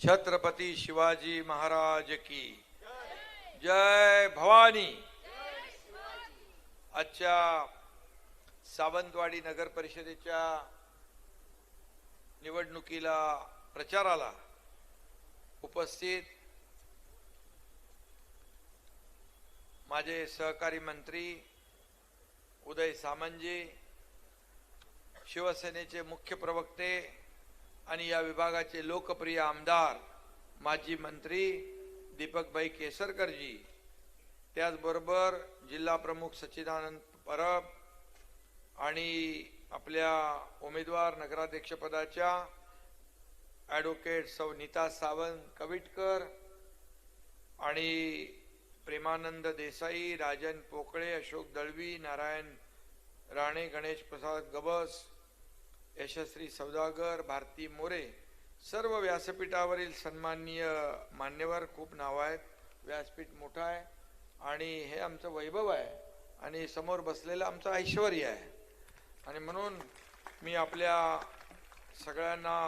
छत्रपती शिवाजी महाराज की। जय भवानी। आजच्या सावंतवाडी नगर परिषदेच्या निवडणुकीला प्रचाराला उपस्थित माझे सहकारी मंत्री उदय सामंजी शिवसेनेचे मुख्य प्रवक्ते आणि या विभागाचे लोकप्रिय आमदार माजी मंत्री दीपकभाई केसरकरजी. त्याचबरोबर जिल्हा प्रमुख सच्चिदानंद परब आणि आपल्या उमेदवार नगराध्यक्षपदाच्या ॲडव्होकेट सौ नीता सावंत कविटकर आणि प्रेमानंद देसाई राजन पोकळे अशोक दळवी नारायण राणे गणेश प्रसाद गबस यशस्वी सौदागर भारती मोरे सर्व व्यासपीठावरील सन्माननीय मान्यवर खूप नावं आहेत व्यासपीठ मोठं आहे आणि हे आमचं वैभव आहे आणि समोर बसलेलं आमचं ऐश्वर आहे. आणि म्हणून मी आपल्या सगळ्यांना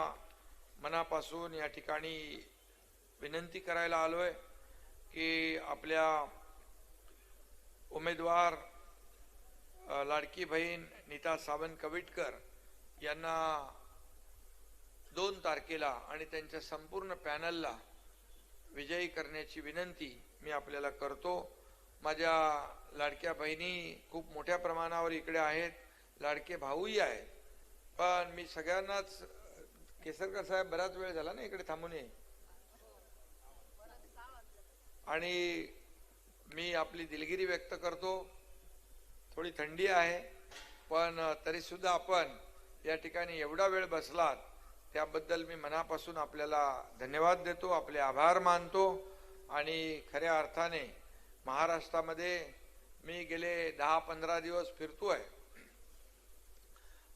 मनापासून या ठिकाणी विनंती करायला आलो आहे की आपल्या उमेदवार लाडकी बहीण नीता सावंत कविटकर यांना दोन तारखेला आणि त्यांच्या संपूर्ण पॅनलला विजयी करण्याची विनंती मी आपल्याला करतो. माझ्या लाडक्या बहिणी खूप मोठ्या प्रमाणावर इकडे आहेत लाडके भाऊही आहेत. पण मी सगळ्यांनाच केसरकर साहेब बराच वेळ झाला ना इकडे थांबून ये. आणि मी आपली दिलगिरी व्यक्त करतो. थोडी थंडी आहे पण तरी सुद्धा आपण या ठिकाणी एवढा वेळ बसलात त्याबद्दल मी मनापासून आपल्याला धन्यवाद देतो आपले आभार मानतो आणि खऱ्या अर्थाने महाराष्ट्रामध्ये मी गेले दहा पंधरा दिवस फिरतो आहे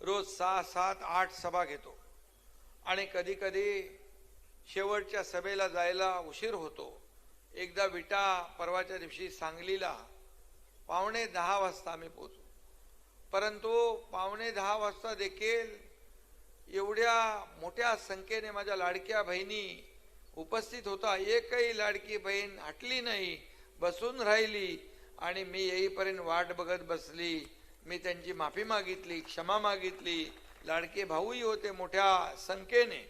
रोज सहा सात आठ सभा घेतो आणि कधी कधी शेवटच्या सभेला जायला उशीर होतो. एकदा विटा परवाच्या दिवशी सांगलीला पावणे दहा वाजता आम्ही पोचू परंतु पावणे दहा वाजता देखील एवढ्या मोठ्या संख्येने माझ्या लाडक्या बहिणी उपस्थित होता. एकही लाडकी बहीण हटली नाही बसून राहिली आणि मी येईपर्यंत वाट बघत बसली. मी त्यांची माफी मागितली क्षमा मागितली. लाडके भाऊही होते मोठ्या संख्येने.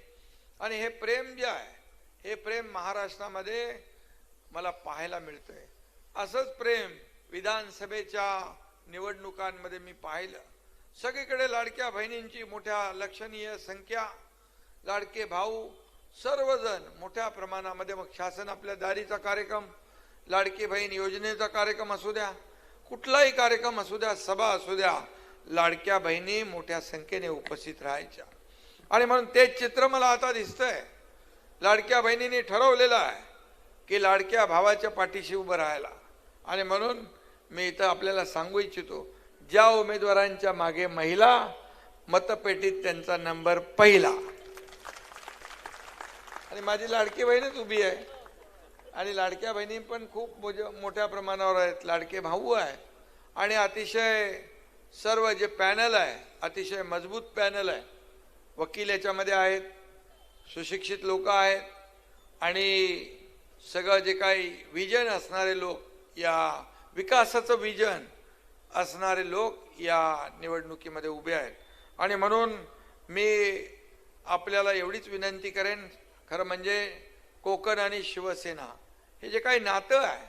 आणि हे प्रेम जे आहे हे प्रेम महाराष्ट्रामध्ये मला पाहायला मिळतंय. असंच प्रेम विधानसभेच्या निवडणुकांमध्ये मी पाहिलं. सगळीकडे लाडक्या बहिणींची मोठ्या लक्षणीय संख्या लाडके भाऊ सर्वजण मोठ्या प्रमाणामध्ये मग शासन आपल्या दारीचा कार्यक्रम लाडकी बहीण योजनेचा कार्यक्रम असू द्या कुठलाही कार्यक्रम असू द्या सभा असू द्या लाडक्या बहिणी मोठ्या संख्येने उपस्थित राहायच्या. आणि म्हणून तेच चित्र मला आता दिसतंय. लाडक्या बहिणींनी ठरवलेलं आहे की लाडक्या भावाच्या पाठीशी उभं राहायला. आणि म्हणून मी इथं आपल्याला सांगू इच्छितो ज्या उमेदवारांच्या मागे महिला मतपेटीत त्यांचा नंबर पहिला. आणि माझी लाडकी बहीणच उभी आहे. आणि लाडक्या बहिणी पण खूप मोज- मोठ्या प्रमाणावर आहेत. लाडके भाऊ आहे आणि अतिशय सर्व जे पॅनल आहे अतिशय मजबूत पॅनल आहे वकील याच्यामध्ये आहेत सुशिक्षित लोक आहेत. आणि सगळं जे काही विजन असणारे लोक या विकासाचं विजन असणारे लोक या निवडणुकीमध्ये उभे आहेत. आणि म्हणून मी आपल्याला एवढीच विनंती करेन खरं म्हणजे कोकण आणि शिवसेना हे जे काही नातं आहे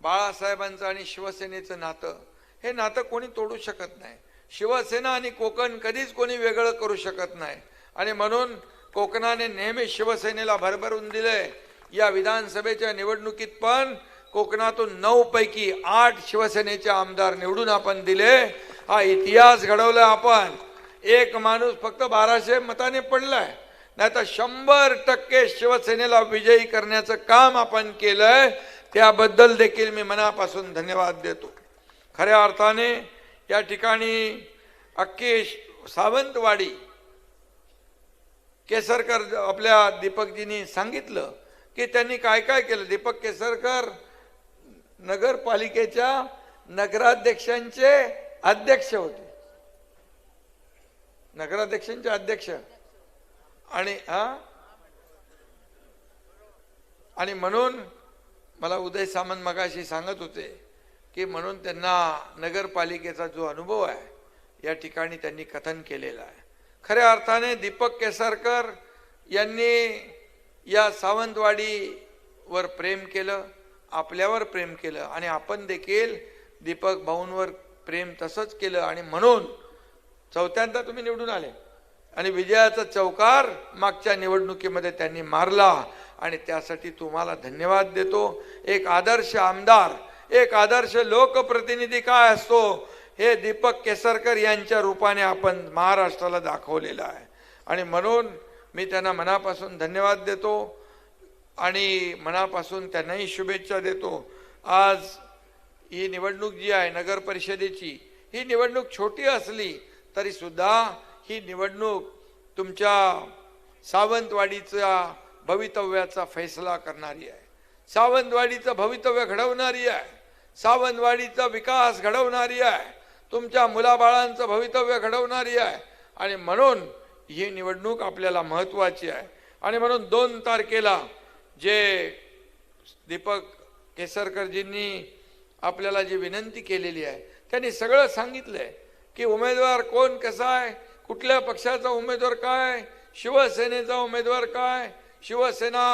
बाळासाहेबांचं आणि शिवसेनेचं नातं हे नातं कोणी तोडू शकत नाही. शिवसेना आणि कोकण कधीच कोणी वेगळं करू शकत नाही. आणि म्हणून कोकणाने नेहमी शिवसेनेला भरभरून दिले या विधानसभेच्या निवडणुकीत पण कोकणातून नऊ पैकी आठ शिवसेनेचे आमदार निवडून आपण दिले. हा इतिहास घडवला आपण. एक माणूस फक्त बाराशे मताने पडलाय. नाही तर शंभर टक्के शिवसेनेला विजयी करण्याचं काम आपण केलंय. त्याबद्दल देखील मी मनापासून धन्यवाद देतो. खऱ्या अर्थाने या ठिकाणी अख्खी सावंतवाडी केसरकर आपल्या दीपकजींनी सांगितलं की त्यांनी काय काय केलं? दीपक केसरकर नगरपालिकेच्या नगराध्यक्षांचे अध्यक्ष होते. नगराध्यक्षांचे अध्यक्ष. आणि हा? आणि म्हणून मला उदय सामंत मगाशी सांगत होते की म्हणून त्यांना नगरपालिकेचा जो अनुभव आहे या ठिकाणी त्यांनी कथन केलेलं आहे. खऱ्या अर्थाने दीपक केसरकर यांनी या सावंतवाडीवर प्रेम केलं. आपल्यावर प्रेम केलं आणि आपण देखील दीपक भाऊंवर प्रेम तसंच केलं आणि म्हणून चौथ्यांदा तुम्ही निवडून आले. आणि विजयाचा चौकार मागच्या निवडणुकीमध्ये त्यांनी मारला आणि त्यासाठी तुम्हाला धन्यवाद देतो. एक आदर्श आमदार एक आदर्श लोकप्रतिनिधी काय असतो हे दीपक केसरकर यांच्या रूपाने आपण महाराष्ट्राला दाखवलेलं आहे. आणि म्हणून मी त्यांना मनापासून धन्यवाद देतो. आणि मनापासून त्यांनाही शुभेच्छा देतो. आज ही निवडणूक जी आहे नगर परिषदेची ही निवडणूक छोटी असली तरीसुद्धा ही निवडणूक तुमच्या सावंतवाडीचा भवितव्याचा फैसला करणारी आहे. सावंतवाडीचं भवितव्य घडवणारी आहे. सावंतवाडीचा विकास घडवणारी आहे. तुमच्या मुलाबाळांचं भवितव्य घडवणारी आहे. आणि म्हणून ही निवडणूक आपल्याला महत्त्वाची आहे. आणि म्हणून दोन तारखेला जे दीपक केसरकरजींनी आपल्याला जी विनंती केलेली आहे त्यांनी सगळं सांगितलंय की उमेदवार कोण कसा आहे कुठल्या पक्षाचा उमेदवार काय शिवसेनेचा उमेदवार काय शिवसेना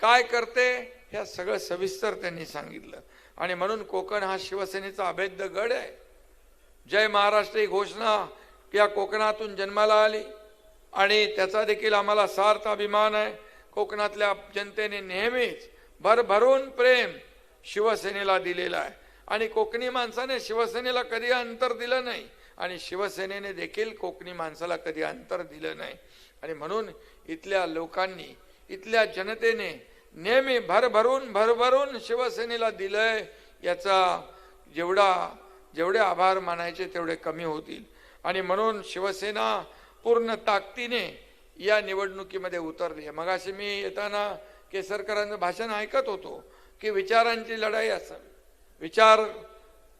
काय करते ह्या सगळं सविस्तर त्यांनी सांगितलं. आणि म्हणून कोकण हा शिवसेनेचा अभेद्य गड आहे. जय महाराष्ट्र ही घोषणा या कोकणातून जन्माला आली आणि त्याचा देखील आम्हाला सार्थ अभिमान आहे. कोकणातल्या जनतेने नेहमीच भरभरून प्रेम शिवसेनेला दिलेला आहे. आणि कोकणी माणसाने शिवसेनेला कधी अंतर दिलं नाही आणि शिवसेनेने देखील कोकणी माणसाला कधी अंतर दिलं नाही. आणि म्हणून इथल्या लोकांनी इथल्या जनतेने नेहमी भरभरून भरभरून शिवसेनेला दिलंय याचा जेवढा जेवढे आभार मानायचे तेवढे कमी होतील. आणि म्हणून शिवसेना पूर्ण ताकदीने या निवडणुकीमध्ये उतरली आहे. मगाशी मी येताना केसरकरांचं भाषण ऐकत होतो की विचारांची लढाई असावी विचार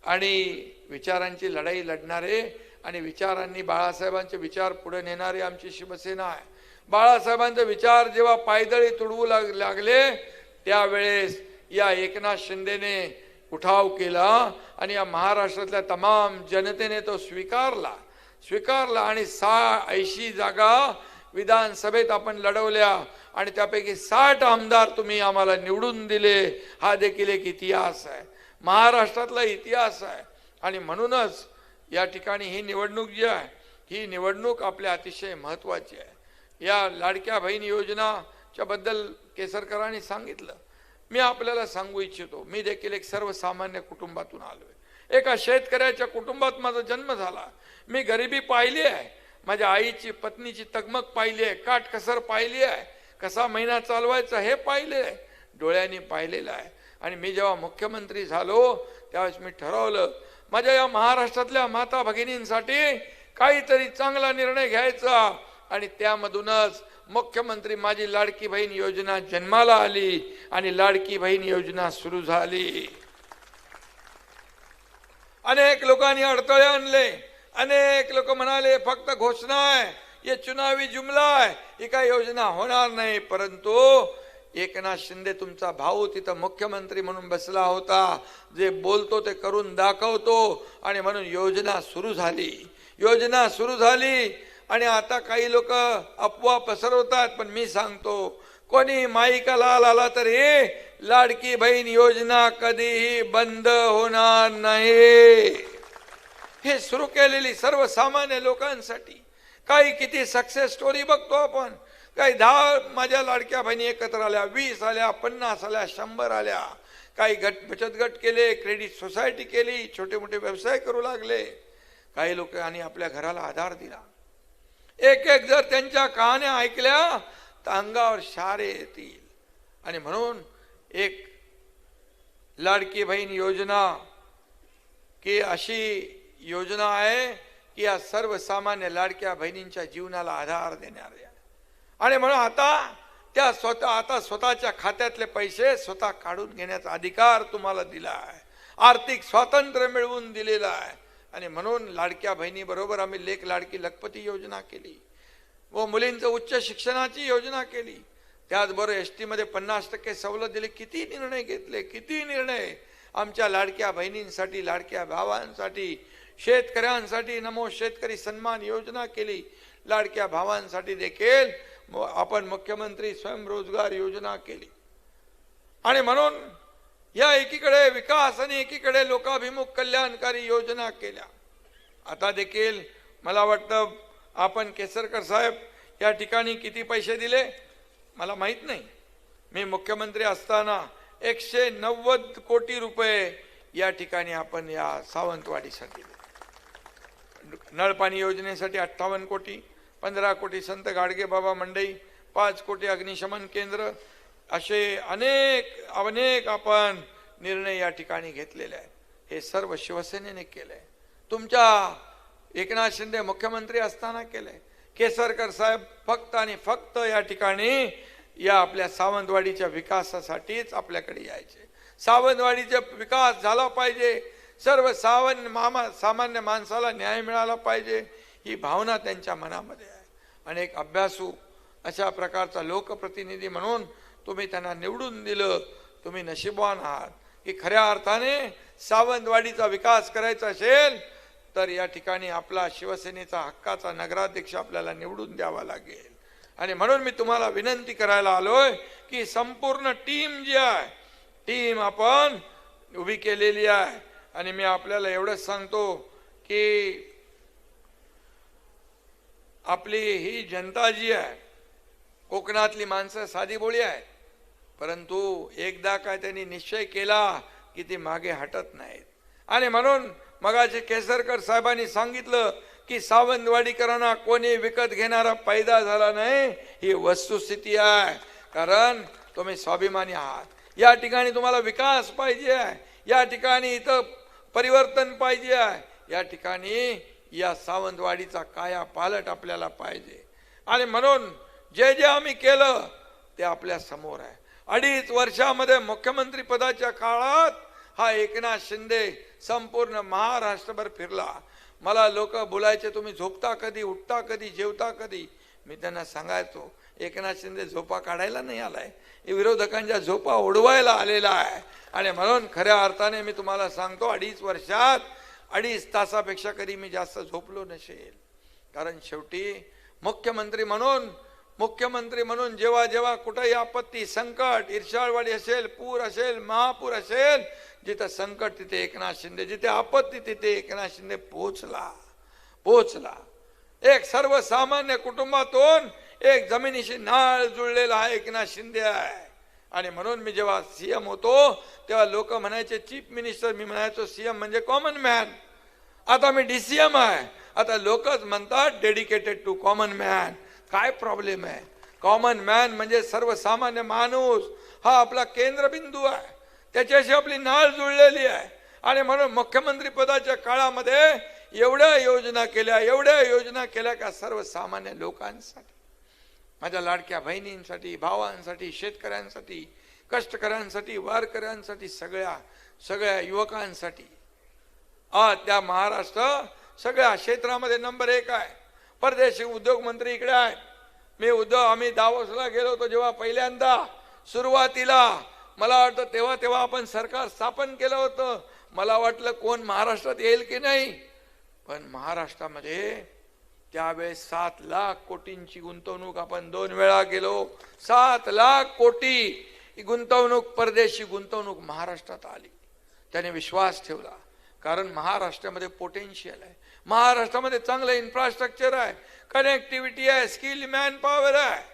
आणि विचारांची लढाई लढणारे आणि विचारांनी बाळासाहेबांचे विचार पुढे नेणारी आमची शिवसेना आहे. बाळासाहेबांचे विचार जेव्हा पायदळी तुडवू लाग लागले त्यावेळेस या एकनाथ शिंदेने उठाव केला आणि या महाराष्ट्रातल्या तमाम जनतेने तो स्वीकारला. स्वीकारला आणि सा ऐंशी जागा विधानसभेत आपण लढवल्या आणि त्यापैकी साठ आमदार तुम्ही आम्हाला निवडून दिले. हा देखील एक इतिहास आहे. महाराष्ट्रातला इतिहास आहे. आणि म्हणूनच या ठिकाणी ही निवडणूक जी आहे ही निवडणूक आपल्या अतिशय महत्त्वाची आहे. या लाडक्या बहीण योजनाच्या बद्दल केसरकरांनी सांगितलं. मी आपल्याला सांगू इच्छितो मी देखील एक सर्वसामान्य कुटुंबातून आलोय. एका शेतकऱ्याच्या कुटुंबात माझा जन्म झाला. मी गरिबी पाहिली आहे. माझ्या आईची पत्नीची तगमग पाहिली आहे काटकसर पाहिली आहे कसा महिना चालवायचा हे पाहिले आहे डोळ्यांनी पाहिलेलं आहे. आणि मी जेव्हा मुख्यमंत्री झालो त्यावेळेस मी ठरवलं माझ्या या महाराष्ट्रातल्या माता भगिनींसाठी काहीतरी चांगला निर्णय घ्यायचा. आणि त्यामधूनच मुख्यमंत्री माझी लाडकी बहीण योजना जन्माला आली आणि लाडकी बहीण योजना सुरू झाली. अनेक लोकांनी अडथळे आणले. अनेक लोक म्हणाले फक्त घोषणा आहे ये चुनावी जुमला आहे ही काय योजना होणार नाही परंतु एकनाथ शिंदे तुमचा भाऊ तिथं मुख्यमंत्री म्हणून बसला होता जे बोलतो ते करून दाखवतो आणि म्हणून योजना सुरू झाली. योजना सुरू झाली आणि आता काही लोक अफवा पसरवतात पण मी सांगतो कोणी माईका लाल आला तरी लाडकी बहीण योजना कधीही बंद होणार नाही. हे सुरू केलेली सर्वसामान्य लोकांसाठी. काही किती सक्सेस स्टोरी बघतो आपण. काही दहा माझ्या लाडक्या बहिणी एकत्र आल्या वीस आल्या पन्नास आल्या शंभर आल्या. काही गट बचत गट केले क्रेडिट सोसायटी केली छोटे मोठे व्यवसाय करू लागले. काही लोकांनी आपल्या घराला आधार दिला. एक एक जर त्यांच्या कहाण्या ऐकल्या तर अंगावर शारे येतील. आणि म्हणून एक लाडकी बहीण योजना की अशी योजना आहे की या सर्वसामान्य लाडक्या बहिणींच्या जीवनाला आधार देणाऱ्या आणि म्हणून आता त्या स्वतः आता स्वतःच्या खात्यातले पैसे स्वतः काढून घेण्याचा अधिकार तुम्हाला दिला आहे. आर्थिक स्वातंत्र्य मिळवून दिलेलं आहे. आणि म्हणून लाडक्या बहिणीबरोबर आम्ही लेख लाडकी लखपती योजना केली. व मुलींचं उच्च शिक्षणाची योजना केली. त्याचबरोबर एस टीमध्ये पन्नास टक्के सवलत दिली. किती निर्णय घेतले? किती निर्णय? आमच्या लाडक्या बहिणींसाठी लाडक्या भावांसाठी शेतकऱ्यांसाठी नमो शेतकरी सन्मान योजना केली. लाडक्या भावांसाठी देखील म- आपण मुख्यमंत्री स्वयंरोजगार योजना केली. आणि म्हणून या एकीकडे विकास आणि एकीकडे लोकाभिमुख कल्याणकारी योजना केल्या. आता देखील मला वाटतं आपण केसरकर साहेब या ठिकाणी किती पैसे दिले? मला माहीत नाही. मी मुख्यमंत्री असताना एकशे नव्वद कोटी रुपये या ठिकाणी आपण या सावंतवाडीसाठी दिले. नळपाणी योजनेसाठी अठ्ठावन्न कोटी पंधरा कोटी संत गाडगे बाबा मंडई पाच कोटी अग्निशमन केंद्र असे अनेक अनेक आपण निर्णय या ठिकाणी घेतलेले आहेत. हे सर्व शिवसेनेने केलंय. तुमच्या एकनाथ शिंदे मुख्यमंत्री असताना केलंय. केसरकर साहेब फक्त आणि फक्त या ठिकाणी या आपल्या सावंतवाडीच्या विकासासाठीच आपल्याकडे यायचे. सावंतवाडीचा विकास झाला पाहिजे सर्व सावन मामा सामान्य माणसाला न्याय मिळाला पाहिजे ही भावना त्यांच्या मनामध्ये आहे. आणि एक अभ्यासू अशा प्रकारचा लोकप्रतिनिधी म्हणून तुम्ही त्यांना निवडून दिलं तुम्ही नशीबवान आहात. की खऱ्या अर्थाने सावंतवाडीचा विकास करायचा असेल तर या ठिकाणी आपला शिवसेनेचा हक्काचा नगराध्यक्ष आपल्याला निवडून द्यावा लागेल. आणि म्हणून मी तुम्हाला विनंती करायला आलोय की संपूर्ण टीम जी आहे टीम आपण उभी केलेली आहे. आणि मी आपल्याला एवढंच सांगतो की आपली ही जनता जी आहे कोकणातली माणसं साधी बोळी आहेत परंतु एकदा काय त्यांनी निश्चय केला की ते मागे हटत नाहीत. आणि म्हणून मगाचे केसरकर साहेबांनी सांगितलं की सावंतवाडीकरांना कोणी विकत घेणारा पैदा झाला नाही ही वस्तुस्थिती आहे. कारण तुम्ही स्वाभिमानी आहात. या ठिकाणी तुम्हाला विकास पाहिजे आहे. या ठिकाणी इथं परिवर्तन पाहिजे आहे. या ठिकाणी या सावंतवाडीचा काया पालट आपल्याला पाहिजे. आणि म्हणून जे जे आम्ही केलं ते आपल्यासमोर आहे. अडीच वर्षामध्ये मुख्यमंत्री पदाच्या काळात हा एकनाथ शिंदे संपूर्ण महाराष्ट्रभर फिरला. मला लोक बोलायचे तुम्ही झोपता कधी उठता कधी जेवता कधी? मी त्यांना सांगायचो एकनाथ शिंदे झोपा काढायला नाही आलाय. हे विरोधकांच्या झोपा उडवायला आलेला आहे. आणि म्हणून खऱ्या अर्थाने मी तुम्हाला सांगतो अडीच वर्षात अडीच तासापेक्षा कधी मी जास्त झोपलो नसेल. कारण शेवटी मुख्यमंत्री म्हणून मुख्यमंत्री म्हणून जेव्हा जेव्हा कुठेही आपत्ती संकट इर्षाळवाडी असेल पूर असेल महापूर असेल जिथं संकट तिथे एकनाथ शिंदे जिथे आपत्ती तिथे एकनाथ शिंदे पोहोचला पोचला एक सर्वसामान्य कुटुंबातून एक जमिनीशी नाळ जुळलेला हा एकनाथ शिंदे आहे. आणि म्हणून मी जेव्हा सीएम होतो तेव्हा लोक म्हणायचे चीफ मिनिस्टर मी म्हणायचो सीएम म्हणजे कॉमन मॅन आता मी डीसीएम आहे. आता लोकच म्हणतात डेडिकेटेड टू कॉमन मॅन काय प्रॉब्लेम आहे? कॉमन मॅन म्हणजे सर्वसामान्य माणूस. हा आपला केंद्रबिंदू आहे. त्याच्याशी आपली नाळ जुळलेली आहे. आणि म्हणून मुख्यमंत्री पदाच्या काळामध्ये एवढ्या योजना केल्या एवढ्या योजना केल्या का सर्वसामान्य लोकांसाठी? माझ्या लाडक्या बहिणींसाठी भावांसाठी शेतकऱ्यांसाठी कष्टकऱ्यांसाठी वारकऱ्यांसाठी सगळ्या सगळ्या युवकांसाठी. आ त्या महाराष्ट्र सगळ्या क्षेत्रामध्ये नंबर एक आहे. परदेशी उद्योग मंत्री इकडे आहेत. मी उद्योग आम्ही दावोसला गेलो होतो जेव्हा पहिल्यांदा सुरुवातीला. मला वाटतं तेव्हा तेव्हा आपण सरकार स्थापन केलं होतं. मला वाटलं कोण महाराष्ट्रात येईल की नाही. पण महाराष्ट्रामध्ये त्यावेळेस सात लाख कोटींची गुंतवणूक आपण दोन वेळा गेलो सात लाख कोटी ही गुंतवणूक परदेशी गुंतवणूक महाराष्ट्रात आली. त्याने विश्वास ठेवला. कारण महाराष्ट्रामध्ये पोटेन्शियल आहे. महाराष्ट्रामध्ये चांगलं इन्फ्रास्ट्रक्चर आहे. कनेक्टिव्हिटी आहे. स्किल मॅन पॉवर आहे.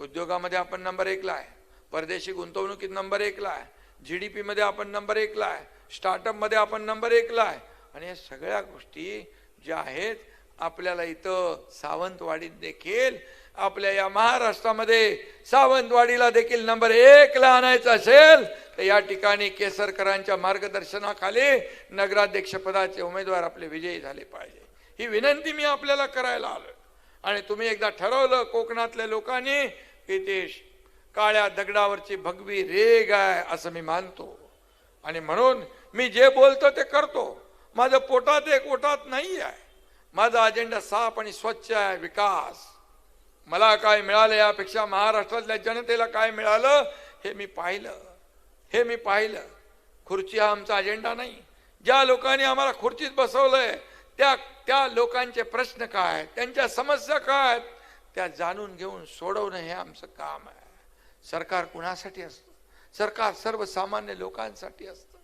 उद्योगामध्ये आपण नंबर एकला आहे. परदेशी गुंतवणुकीत नंबर एकला आहे. जी डी पीमध्ये आपण नंबर एकला आहे. स्टार्टअपमध्ये आपण नंबर एकला आहे. आणि या सगळ्या गोष्टी ज्या आहेत आपल्याला इथं सावंतवाडीत देखील आपल्या या महाराष्ट्रामध्ये सावंतवाडीला देखील नंबर एकला आणायचं असेल तर या ठिकाणी केसरकरांच्या मार्गदर्शनाखाली नगराध्यक्षपदाचे उमेदवार आपले विजयी झाले पाहिजे. ही विनंती मी आपल्याला करायला आलो आणि तुम्ही एकदा ठरवलं कोकणातल्या लोकांनी की ते काळ्या दगडावरची भगवी रेग आहे असं मी मानतो. आणि म्हणून मी जे बोलतो ते करतो. माझं पोटात एक ओटात नाही आहे माझा अजेंडा साफ आणि स्वच्छ आहे विकास. मला काय मिळालं यापेक्षा महाराष्ट्रातल्या जनतेला काय मिळालं हे मी पाहिलं. हे मी पाहिलं. खुर्ची हा आमचा अजेंडा नाही. ज्या लोकांनी आम्हाला खुर्चीत बसवलंय त्या त्या लोकांचे प्रश्न काय त्यांच्या समस्या काय त्या जाणून घेऊन सोडवणं हे आमचं काम आहे. सरकार कुणासाठी असतं? सरकार सर्वसामान्य लोकांसाठी असतं.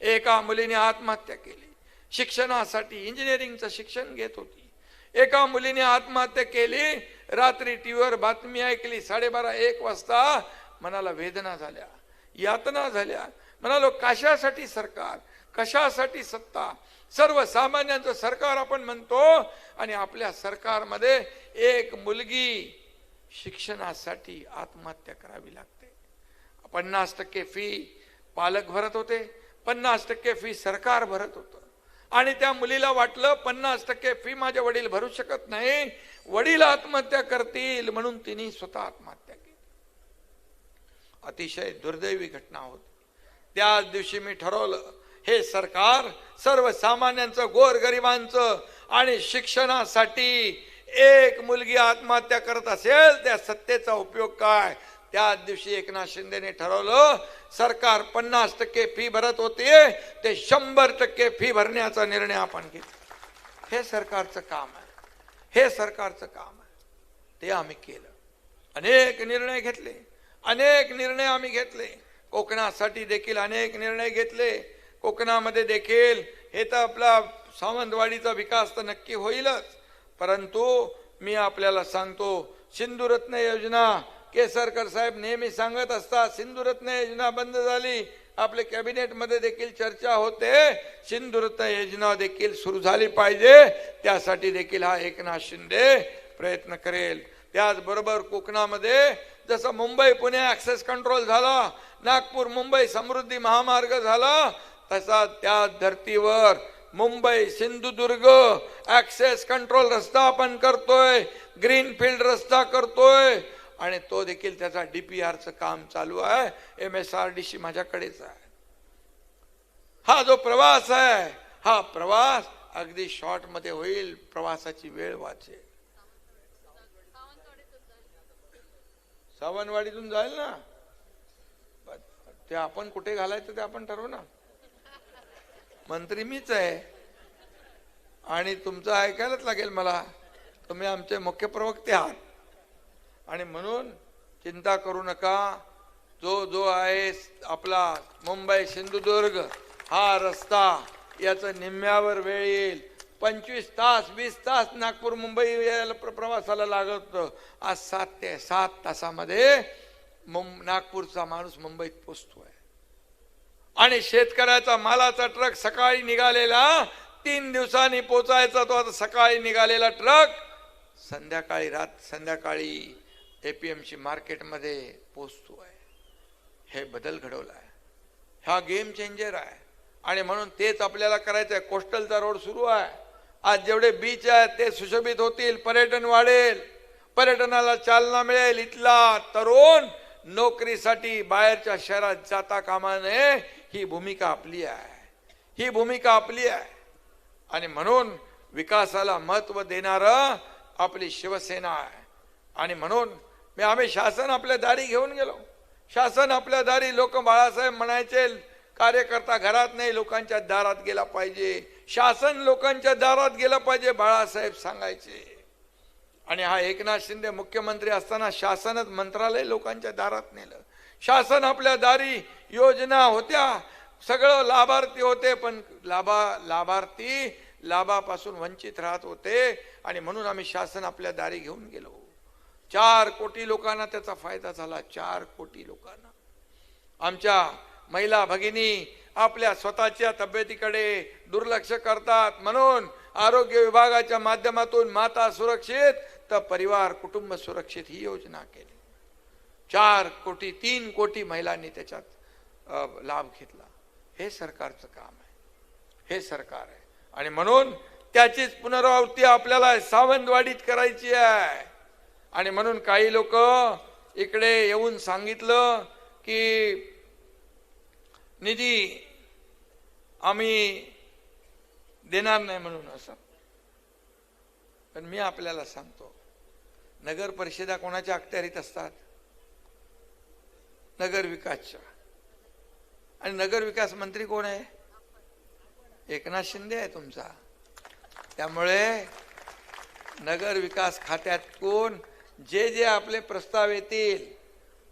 एका मुलीने आत्महत्या केली. शिक्षणासाठी इंजिनिअरिंगचं शिक्षण घेत होती. एका मुलीने आत्महत्या केली रात्री टीव्हीवर बातमी ऐकली साडेबारा एक वाजता मनाला वेदना झाल्या यातना झाल्या. म्हणालो कशासाठी सरकार? कशासाठी सत्ता? सर्वसामान्यांचं सरकार आपण म्हणतो आणि आपल्या सरकारमध्ये एक मुलगी शिक्षणासाठी आत्महत्या करावी लागते. पन्नास टक्के फी पालक भरत होते पन्नास टक्के फी सरकार भरत होतं. आणि त्या मुलीला वाटलं पन्नास टक्के फी माझे वडील भरू शकत नाही. वडील आत्महत्या करतील म्हणून तिने स्वतः आत्महत्या केली. अतिशय दुर्दैवी घटना होती. त्याच दिवशी मी ठरवलं हे सरकार सर्वसामान्यांचं गोरगरिबांचं आणि शिक्षणासाठी एक मुलगी आत्महत्या करत असेल त्या सत्तेचा उपयोग काय? त्याच दिवशी एकनाथ शिंदेने ठरवलं सरकार पन्नास टक्के फी भरत होते ते शंभर टक्के फी भरण्याचा निर्णय आपण घेतला. हे सरकारचं काम आहे. हे सरकारचं काम आहे. ते आम्ही केलं. अनेक निर्णय घेतले. अनेक निर्णय आम्ही घेतले. कोकणासाठी देखील अनेक निर्णय घेतले. कोकणामध्ये देखील हे तर आपला सावंतवाडीचा विकास तर नक्की होईलच. परंतु मी आपल्याला सांगतो सिंधुरत्न योजना केसरकर साहेब नेहमी सांगत असतात सिंधुरत्न योजना बंद झाली आपले कॅबिनेटमध्ये देखील चर्चा होते सिंधुरत्न योजना देखील सुरू झाली पाहिजे त्यासाठी देखील हा एकनाथ शिंदे प्रयत्न करेल. त्याचबरोबर कोकणामध्ये जसं मुंबई पुणे ऍक्सेस कंट्रोल झाला नागपूर मुंबई समृद्धी महामार्ग झाला तसा त्या धर्तीवर मुंबई सिंधुदुर्ग ऍक्सेस कंट्रोल रस्ता आपण करतोय ग्रीनफील्ड रस्ता करतोय आणि तो देखील त्याचा डी पी आरचं काम चालू आहे. M S R D C माझ्याकडेच आहे. हा जो प्रवास आहे हा प्रवास अगदी शॉर्टमध्ये होईल. प्रवासाची वेळ वाचेल. सावंतवाडीतून जाईल ना? ते आपण कुठे घालायचं ते आपण ठरवू ना. मंत्री मीच आहे. आणि तुमचं ऐकायलाच लागेल मला. तुम्ही आमचे मुख्य प्रवक्ते आहात. आणि म्हणून चिंता करू नका. जो जो आहे आपला मुंबई सिंधुदुर्ग हा रस्ता याचं निम्म्यावर वेळ येईल. पंचवीस तास वीस तास नागपूर मुंबई प्र- प्रवासाला लागत होतं. आज सात ते सात तासामध्ये मुं नागपूरचा माणूस मुंबईत पोचतोय. आणि शेतकऱ्याचा मालाचा ट्रक सकाळी निघालेला तीन दिवसांनी पोचायचा तो. आता सकाळी निघालेला ट्रक संध्याकाळी रात संध्याकाळी एपीएमसी मार्केटमध्ये पोचतो आहे. हे बदल घडवला आहे. हा गेम चेंजर आहे. आणि म्हणून तेच आपल्याला करायचं आहे कोस्टलचा रोड सुरू आहे. आज जेवढे बीच आहेत ते सुशोभित होतील पर्यटन वाढेल. पर्यटनाला चालना मिळेल. इथला तरुण नोकरीसाठी बाहेरच्या शहरात जाता कामा नये. ही भूमिका आपली आहे. ही भूमिका आपली आहे. आणि म्हणून विकासाला महत्त्व देणार आपली शिवसेना आहे. आणि म्हणून मी आम्ही शासन आपल्या दारी घेऊन गेलो. शासन आपल्या दारी लोक बाळासाहेब म्हणायचे कार्यकर्ता घरात नाही लोकांच्या दारात गेला पाहिजे. शासन लोकांच्या दारात गेलं पाहिजे बाळासाहेब सांगायचे. आणि हा एकनाथ शिंदे मुख्यमंत्री असताना शासनच मंत्रालय लोकांच्या दारात नेलं. शासन आपल्या दारी योजना होत्या सगळं लाभार्थी होते पण लाभा लाभार्थी लाभापासून वंचित राहत होते. आणि म्हणून आम्ही शासन आपल्या दारी घेऊन गेलो. चार कोटी लोकांना त्याचा फायदा झाला चार कोटी लोकांना. आमच्या महिला भगिनी आपल्या स्वतःच्या तब्येतीकडे दुर्लक्ष करतात म्हणून आरोग्य विभागाच्या माध्यमातून माता सुरक्षित तर परिवार कुटुंब सुरक्षित ही योजना केली. चार कोटी तीन कोटी महिलांनी त्याच्यात लाभ घेतला. हे सरकारचं काम आहे. हे सरकार आहे. आणि म्हणून त्याचीच पुनरावृत्ती आपल्याला सावंतवाडीत करायची आहे. आणि म्हणून काही लोक इकडे येऊन सांगितलं की निधी आम्ही देणार नाही म्हणून असं. पण मी आपल्याला सांगतो नगर परिषदा कोणाच्या अखत्यारीत असतात? नगर विकासच्या. आणि नगर विकास मंत्री कोण आहे? एकनाथ शिंदे आहे तुमचा. त्यामुळे नगर विकास कोण जे जे आपले प्रस्ताव येतील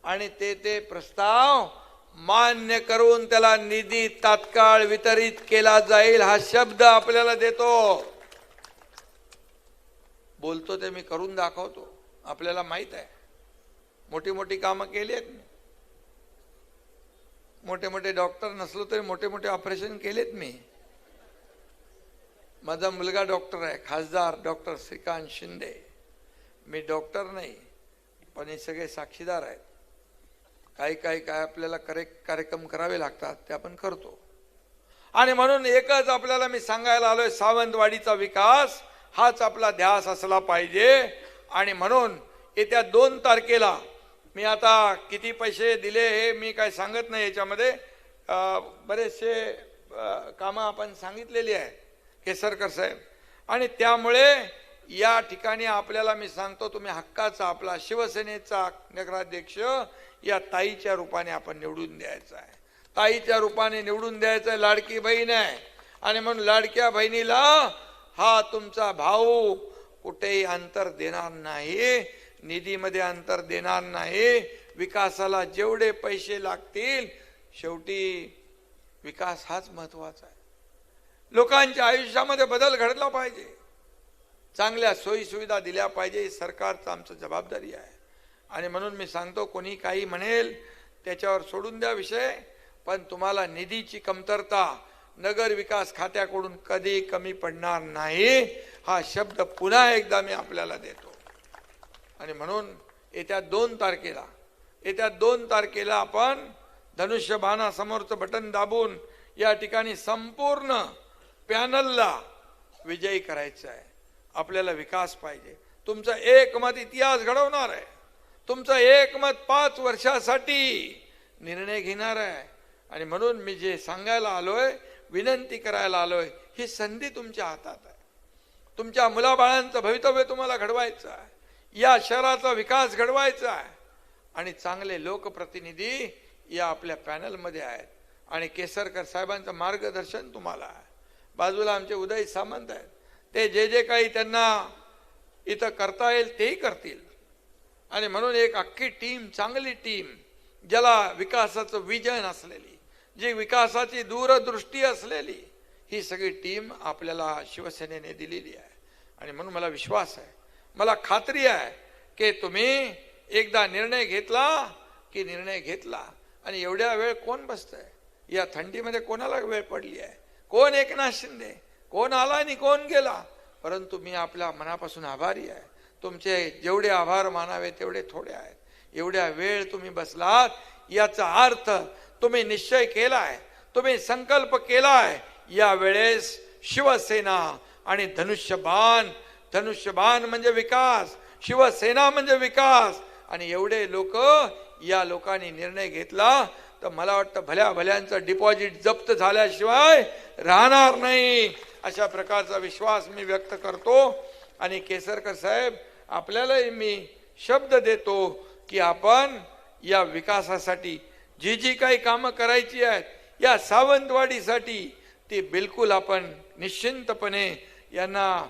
आणि ते ते प्रस्ताव मान्य करून त्याला निधी तात्काळ वितरित केला जाईल हा शब्द आपल्याला देतो. बोलतो ते मी करून दाखवतो. आपल्याला माहीत आहे. मोठी मोठी कामं केली आहेत मी. मोठे मोठे डॉक्टर नसलो तरी मोठे मोठे ऑपरेशन केलेत मी. माझा मुलगा डॉक्टर आहे खासदार डॉक्टर श्रीकांत शिंदे. मी डॉक्टर नाही पण हे सगळे साक्षीदार आहेत. काही काही काय आपल्याला करेक्ट कार्यक्रम करावे लागतात ते आपण करतो. आणि म्हणून एकच आपल्याला मी सांगायला आलोय सावंतवाडीचा विकास हाच आपला ध्यास असला पाहिजे. आणि म्हणून येत्या दोन तारखेला मी आता किती पैसे दिले हे मी काय सांगत नाही याच्यामध्ये. बरेचसे कामं आपण सांगितलेली आहे केसरकर साहेब. आणि त्यामुळे या ठिकाणी आपल्याला मी सांगतो तुम्ही हक्काचा आपला शिवसेनेचा नगराध्यक्ष या ताईच्या रूपाने आपण निवडून द्यायचा आहे. ताईच्या रूपाने निवडून द्यायचं आहे लाडकी बहीण आहे. आणि म्हणून लाडक्या बहिणीला हा तुमचा भाऊ कुठेही अंतर देणार नाही निधीमध्ये अंतर देणार नाही. विकासाला जेवढे पैसे लागतील शेवटी विकास हाच महत्त्वाचा आहे. लोकांच्या आयुष्यामध्ये बदल घडला पाहिजे. चांगल्या सोयीसुविधा दिल्या पाहिजे ही सरकारचं आमचं जबाबदारी आहे. आणि म्हणून मी सांगतो कोणी काही म्हणेल त्याच्यावर सोडून द्या विषय पण तुम्हाला निधीची कमतरता नगर विकास खात्याकडून कधी कमी पडणार नाही हा शब्द पुन्हा एकदा मी आपल्याला देतो. आणि म्हणून येत्या दोन तारखेला येत्या दोन तारखेला आपण धनुष्यबाणासमोरचं बटन दाबून या ठिकाणी संपूर्ण पॅनलला विजयी करायचं आहे. आपल्याला विकास पाहिजे. तुमचा एक मत इतिहास घडवणार आहे. तुमचं एक मत पाच वर्षासाठी निर्णय घेणार आहे. आणि म्हणून मी जे सांगायला आलोय विनंती करायला आलोय ही संधी तुमच्या हातात आहे. तुमच्या मुलाबाळांचं भवितव्य तुम्हाला घडवायचं आहे. या शहराचा विकास घडवायचा आहे. आणि चांगले लोकप्रतिनिधी या आपल्या पॅनलमध्ये आहेत. आणि केसरकर साहेबांचं मार्गदर्शन तुम्हाला आहे. बाजूला आमचे उदय सामंत आहेत. ते जे जे काही त्यांना इथं करता येईल तेही करतील. आणि म्हणून एक अख्खी टीम चांगली टीम ज्याला विकासाचं विजन असलेली जी विकासाची दूरदृष्टी असलेली ही सगळी टीम आपल्याला शिवसेनेने दिलेली आहे. आणि म्हणून मला विश्वास आहे मला खात्री आहे की तुम्ही एकदा निर्णय घेतला की निर्णय घेतला. आणि एवढ्या वेळ कोण बसतंय? या थंडीमध्ये कोणाला वेळ पडली आहे? कोण एकनाथ शिंदे? कोण आला आणि कोण गेला? परंतु मी आपल्या मनापासून आभारी आहे. तुमचे जेवढे आभार मानावे तेवढे थोडे आहेत. एवढ्या वेळ तुम्ही बसलात याचा अर्थ तुम्ही निश्चय केला आहे तुम्ही संकल्प केला आहे या वेळेस शिवसेना आणि धनुष्यबाण धनुष्यबाण म्हणजे विकास शिवसेना म्हणजे विकास. आणि एवढे लोक या लोकांनी निर्णय घेतला तर मला वाटतं भल्या भल्यांचं डिपॉझिट जप्त झाल्याशिवाय राहणार नाही. अशा प्रकारचा विश्वास मी व्यक्त करतो. आणि केसरकर साहेब आपल्यालाही मी शब्द देतो की आपण या विकासासाठी जी जी काही कामं करायची आहेत या सावंतवाडीसाठी ती बिलकुल आपण निश्चिंतपणे यांना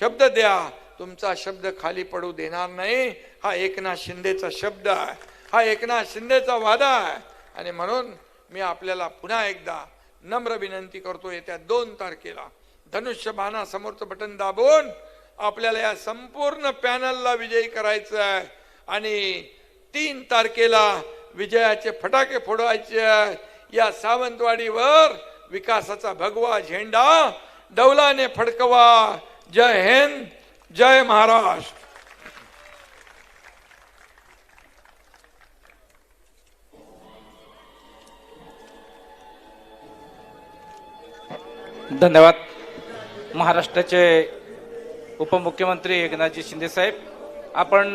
शब्द द्या. तुमचा शब्द खाली पडू देणार नाही. हा एकनाथ शिंदेचा शब्द आहे. हा एकनाथ शिंदेचा वादा आहे. आणि म्हणून मी आपल्याला पुन्हा एकदा नम्र विनंती करतो येत्या दोन तारखेला. धनुष्यबाणा समोरचं बटन दाबून आपल्याला या संपूर्ण पॅनलला विजयी करायचं आहे. आणि तीन तारखेला विजयाचे फटाके फोडायचे या सावंतवाडीवर विकासाचा भगवा झेंडा डौलाने फडकवा. जय हिंद जय महाराष्ट्र. धन्यवाद. महाराष्ट्राचे उपमुख्यमंत्री एकनाथजी शिंदे साहेब आपण